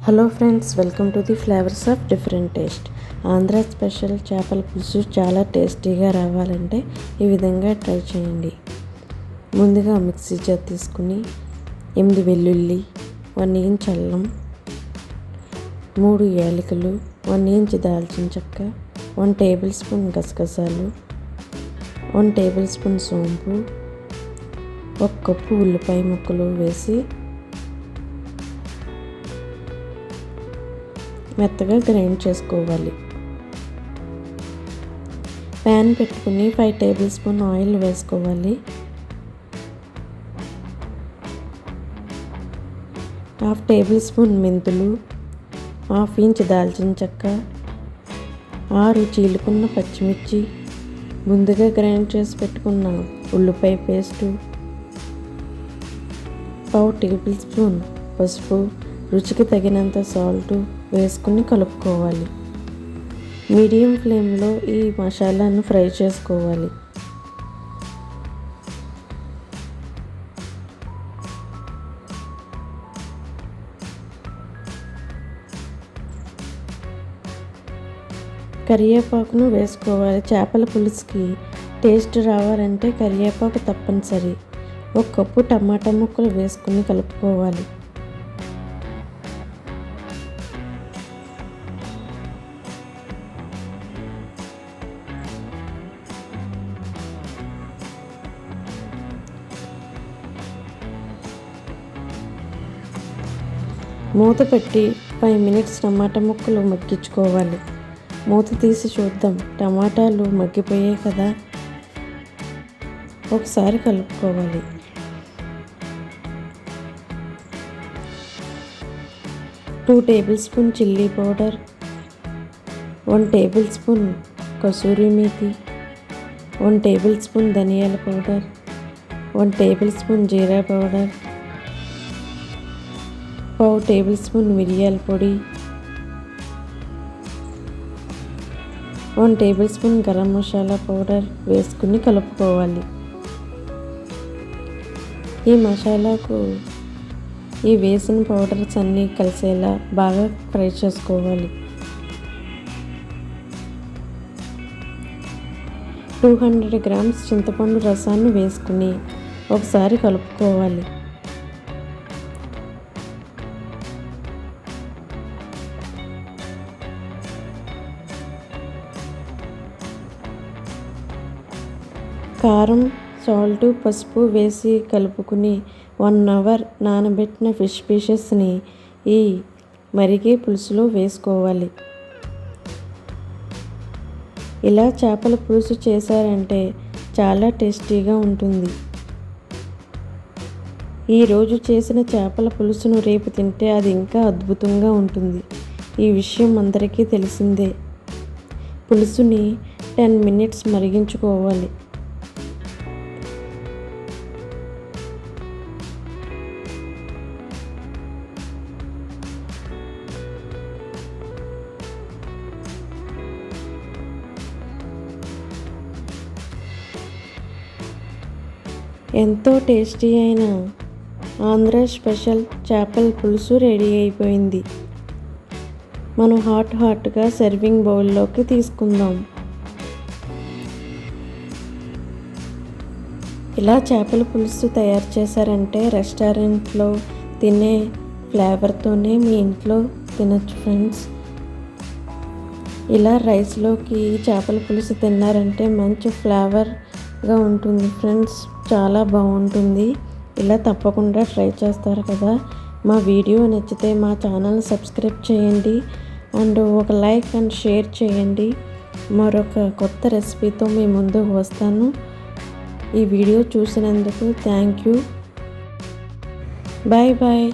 Hello friends welcome to the flavours of different taste. Andhra special చేపల పులుసు చాలా టేస్టీగా రావాలంటే ఈ విధంగా ట్రై చేయండి. ముందుగా మిక్సీ జార్ తీసుకుని ఎనిమిది వెల్లుల్లి వన్ ఇంచ్ అల్లం మూడు యాలకులు వన్ ఇంచ్ దాల్చిన చెక్క వన్ టేబుల్ స్పూన్ గసగసాలు వన్ టేబుల్ స్పూన్ సోంపు ఒక కప్పు ఉల్లిపాయ ముక్కలు వేసి మెత్తగా గ్రైండ్ చేసుకోవాలి. ప్యాన్ పెట్టుకుని ఫైవ్ టేబుల్ స్పూన్ ఆయిల్ వేసుకోవాలి. హాఫ్ టేబుల్ స్పూన్ మెంతులు హాఫ్ ఇంచ్ దాల్చిన చెక్క ఆరు చీలుకున్న పచ్చిమిర్చి ముందుగా గ్రైండ్ చేసి పెట్టుకున్న ఉల్లిపాయ పేస్టు పావు టేబుల్ స్పూన్ పసుపు రుచికి తగినంత సాల్టు వేసుకుని కలుపుకోవాలి. మీడియం ఫ్లేమ్లో ఈ మసాలాను ఫ్రై చేసుకోవాలి. కరివేపాకును వేసుకోవాలి. చేపల పులుసుకి టేస్ట్ రావాలంటే కరివేపాకు తప్పనిసరి. ఒక కప్పు టమాటా ముక్కలు వేసుకుని కలుపుకోవాలి. మూత పెట్టి ఫైవ్ మినిట్స్ టమాటా ముక్కలు మగ్గించుకోవాలి. మూత తీసి చూద్దాం. టమాటాలు మగ్గిపోయాయి కదా? ఒకసారి కలుపుకోవాలి. Two tablespoon chilli powder one tablespoon kasuri methi one tablespoon ధనియాల powder one tablespoon jeera powder పావు టేబుల్ స్పూన్ మిరియాల పొడి one tablespoon garam masala powder వేసుకుని కలుపుకోవాలి. ఈ మసాలాకు ఈ వేసిన పౌడర్స్ అన్నీ కలిసేలా బాగా ఫ్రై చేసుకోవాలి. టూ హండ్రెడ్ గ్రామ్స్ చింతపండు రసాన్ని వేసుకుని ఒకసారి కలుపుకోవాలి. కారం సాల్ట్ పసుపు వేసి కలుపుకుని వన్ అవర్ నానబెట్టిన ఫిష్ పీసెస్ని ఈ మరిగే పులుసులో వేసుకోవాలి. ఇలా చేపల పులుసు చేశారంటే చాలా టేస్టీగా ఉంటుంది. ఈరోజు చేసిన చేపల పులుసును రేపు తింటే అది ఇంకా అద్భుతంగా ఉంటుంది. ఈ విషయం అందరికీ తెలిసిందే. పులుసుని టెన్ మినిట్స్ మరిగించుకోవాలి. ఎంతో టేస్టీ అయిన ఆంధ్ర స్పెషల్ చేపల పులుసు రెడీ అయిపోయింది. మనం హాట్ హాట్గా సర్వింగ్ బౌల్లోకి తీసుకుందాం. ఇలా చేపల పులుసు తయారు చేశారంటే రెస్టారెంట్లో తినే ఫ్లేవర్తోనే మీ ఇంట్లో తినచ్చు ఫ్రెండ్స్. ఇలా రైస్లోకి చేపల పులుసు తిన్నారంటే మంచి ఫ్లేవర్గా ఉంటుంది ఫ్రెండ్స్. చాలా బాగుంటుంది. ఇలా తప్పకుండా ట్రై చేస్తారు కదా. మా వీడియో నచ్చితే మా ఛానల్ సబ్స్క్రైబ్ చేయండి. అండ్ ఒక లైక్ అండ్ షేర్ చేయండి. మరొక కొత్త రెసిపీతో మీ ముందు వస్తాను. ఈ వీడియో చూసినందుకు థ్యాంక్ యూ. Bye bye.